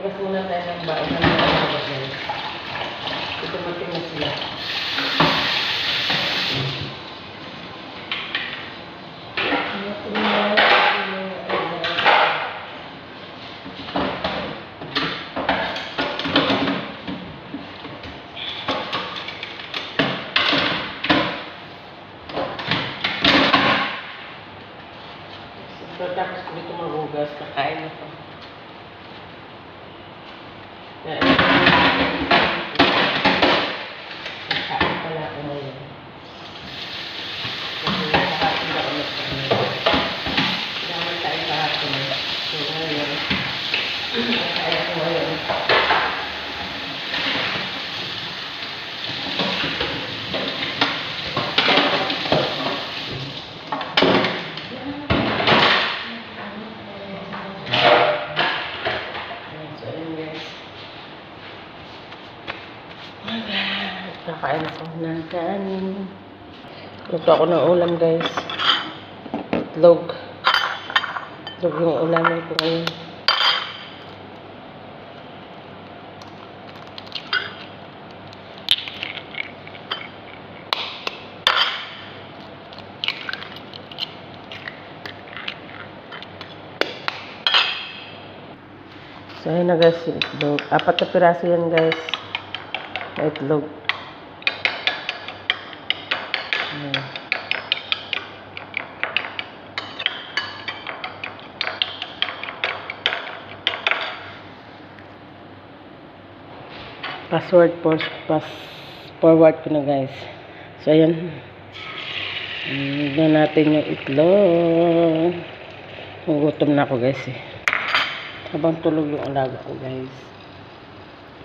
Bukas muna tayo ng baon ng mga guys. Ito mating na sila. Alaga. Pagkatapos ko dito magugas, kakain na to. Kaya, Kakain pala ako ngayon. Kasi kahapon na ako nagkain. Kailangan tayo kahapon. So ngayon, kakain ako ngayon. Ayan, so ayun guys. Ayan, Kakain ako ng kanin. Luto ako ng ulam guys. Itlog. Itlog yung ulamin ko ngayon. So, ayun na guys, itlog. Apat na piraso yan guys. Itlog. Password for pass forward ko na guys. So, ayan. Hignan natin yung itlog. Gugutom na ako guys eh. Habang tulog yung alaga ko guys.